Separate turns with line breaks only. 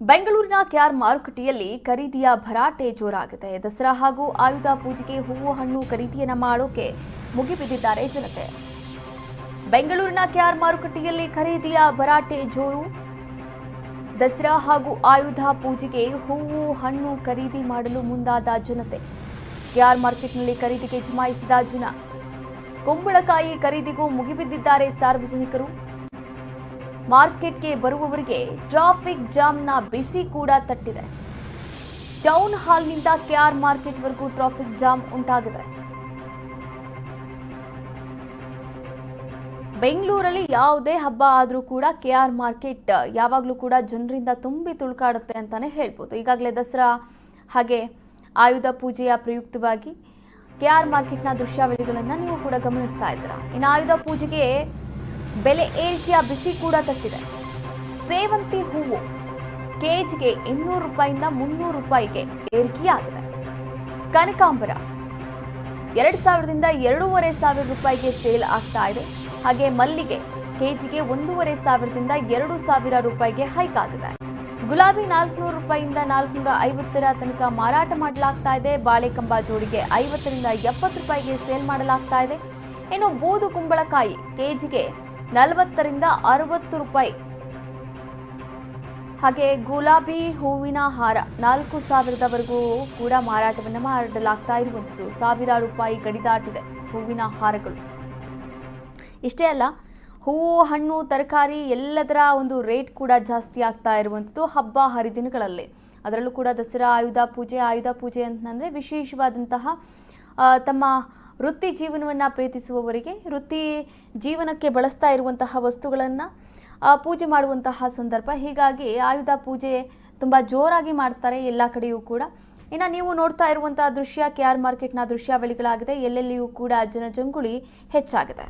ಬೆಂಗಳೂರಿನ ಕೆಆರ್ ಮಾರುಕಟ್ಟೆಯಲ್ಲಿ ಖರೀದಿಯ ಭರಾಟೆ ಜೋರಾಗಿದೆ. ದಸರಾ ಹಾಗೂ ಆಯುಧ ಪೂಜೆಗೆ ಹೂವು, ಹಣ್ಣು ಖರೀದಿಯನ್ನ ಮಾಡೋಕೆ ಮುಗಿಬಿದ್ದಿದ್ದಾರೆ ಜನತೆ. ಬೆಂಗಳೂರಿನ ಕೆಆರ್ ಮಾರುಕಟ್ಟೆಯಲ್ಲಿ ಖರೀದಿಯ ಭರಾಟೆ ಜೋರು. ದಸರಾ ಹಾಗೂ ಆಯುಧ ಪೂಜೆಗೆ ಹೂವು, ಹಣ್ಣು ಖರೀದಿ ಮಾಡಲು ಮುಂದಾದ ಜನತೆ. ಕೆಆರ್ ಮಾರ್ಕೆಟ್ನಲ್ಲಿ ಖರೀದಿಗೆ ಜಮಾಯಿಸಿದ ಜನ. ಕುಂಬಳಕಾಯಿ ಖರೀದಿಗೂ ಮುಗಿಬಿದ್ದಿದ್ದಾರೆ ಸಾರ್ವಜನಿಕರು. ಮಾರ್ಕೆಟ್ಗೆ ಬರುವವರಿಗೆ ಟ್ರಾಫಿಕ್ ಜಾಮ್ನ ಬಿಸಿ ಕೂಡ ತಟ್ಟಿದೆ. ಟೌನ್ ಹಾಲ್ನಿಂದ ಕೆಆರ್ ಮಾರ್ಕೆಟ್ವರೆಗೂ ಟ್ರಾಫಿಕ್ ಜಾಮ್ ಉಂಟಾಗಿದೆ. ಬೆಂಗಳೂರಲ್ಲಿ ಯಾವುದೇ ಹಬ್ಬ ಆದರೂ ಕೂಡ ಕೆಆರ್ ಮಾರ್ಕೆಟ್ ಯಾವಾಗಲೂ ಕೂಡ ಜನರಿಂದ ತುಂಬಿ ತುಳುಕಾಡುತ್ತೆ ಅಂತಲೇ ಹೇಳ್ಬೋದು. ಈಗಾಗಲೇ ದಸರಾ ಹಾಗೆ ಆಯುಧ ಪೂಜೆಯ ಪ್ರಯುಕ್ತವಾಗಿ ಕೆಆರ್ ಮಾರ್ಕೆಟ್ನ ದೃಶ್ಯಾವಳಿಗಳನ್ನು ನೀವು ಕೂಡ ಗಮನಿಸ್ತಾ ಇದ್ದೀರಾ. ಇನ್ನು ಆಯುಧ ಪೂಜೆಗೆ ಬೆಲೆ ಏರಿಕೆಯ ಬಿಸಿ ಕೂಡ ತಟ್ಟಿದೆ. ಸೇವಂತಿ ಹೂವು ಕೆಜಿಗೆ ಇನ್ನೂರು ರೂಪಾಯಿಂದ ಮುನ್ನೂರು ರೂಪಾಯಿಗೆ ಏರಿಕೆಯಾಗಿದೆ. ಕನಕಾಂಬರ ಎರಡು ಸಾವಿರದಿಂದ ಎರಡೂವರೆ ಸಾವಿರ ರೂಪಾಯಿಗೆ ಸೇಲ್ ಆಗ್ತಾ ಇದೆ. ಹಾಗೆ ಮಲ್ಲಿಗೆ ಕೆಜಿಗೆ ಒಂದೂವರೆ ಸಾವಿರದಿಂದ ಎರಡು ಸಾವಿರ ರೂಪಾಯಿಗೆ ಹೈಕ್ ಆಗಿದೆ. ಗುಲಾಬಿ ನಾಲ್ಕುನೂರು ರೂಪಾಯಿಯಿಂದ ನಾಲ್ಕುನೂರ ಐವತ್ತರ ತನಕ ಮಾರಾಟ ಮಾಡಲಾಗ್ತಾ ಇದೆ. ಬಾಳೆಕಂಬ ಜೋಡಿಗೆ ಐವತ್ತರಿಂದ ಎಪ್ಪತ್ತು ರೂಪಾಯಿಗೆ ಸೇಲ್ ಮಾಡಲಾಗ್ತಾ ಇದೆ. ಇನ್ನು ಬೂದು ಕುಂಬಳಕಾಯಿ ಕೆಜಿಗೆ ನಲವತ್ತರಿಂದ ಅರವತ್ತು ರೂಪಾಯಿ. ಹಾಗೆ ಗುಲಾಬಿ ಹೂವಿನ ಹಾರ ನಾಲ್ಕು ಸಾವಿರದವರೆಗೂ ಕೂಡ ಮಾರಾಟವನ್ನು ಮಾಡಲಾಗ್ತಾ ಇರುವಂಥದ್ದು. ಸಾವಿರಾರು ರೂಪಾಯಿ ಗಡಿದಾಟಿದೆ ಹೂವಿನ ಹಾರಗಳು. ಇಷ್ಟೇ ಅಲ್ಲ, ಹೂವು, ಹಣ್ಣು, ತರಕಾರಿ ಎಲ್ಲದರ ಒಂದು ರೇಟ್ ಕೂಡ ಜಾಸ್ತಿ ಆಗ್ತಾ ಇರುವಂಥದ್ದು ಹಬ್ಬ ಹರಿದಿನಗಳಲ್ಲಿ. ಅದರಲ್ಲೂ ಕೂಡ ದಸರಾ, ಆಯುಧ ಪೂಜೆ ಆಯುಧ ಪೂಜೆ ಅಂತಂದರೆ ವಿಶೇಷವಾದಂತಹ ತಮ್ಮ ವೃತ್ತಿ ಜೀವನವನ್ನು ಪ್ರೀತಿಸುವವರಿಗೆ, ವೃತ್ತಿ ಜೀವನಕ್ಕೆ ಬಳಸ್ತಾ ಇರುವಂತಹ ವಸ್ತುಗಳನ್ನು ಪೂಜೆ ಮಾಡುವಂತಹ ಸಂದರ್ಭ. ಹೀಗಾಗಿ ಆಯುಧ ಪೂಜೆ ತುಂಬ ಜೋರಾಗಿ ಮಾಡ್ತಾರೆ ಎಲ್ಲ ಕಡೆಯೂ ಕೂಡ. ಇನ್ನು ನೀವು ನೋಡ್ತಾ ಇರುವಂತಹ ದೃಶ್ಯ, ಕೆ ಆರ್ ಮಾರ್ಕೆಟ್ನ ದೃಶ್ಯಾವಳಿಗಳಾಗಿದೆ. ಎಲ್ಲೆಲ್ಲಿಯೂ ಕೂಡ ಜನಜಂಗುಳಿ ಹೆಚ್ಚಾಗಿದೆ.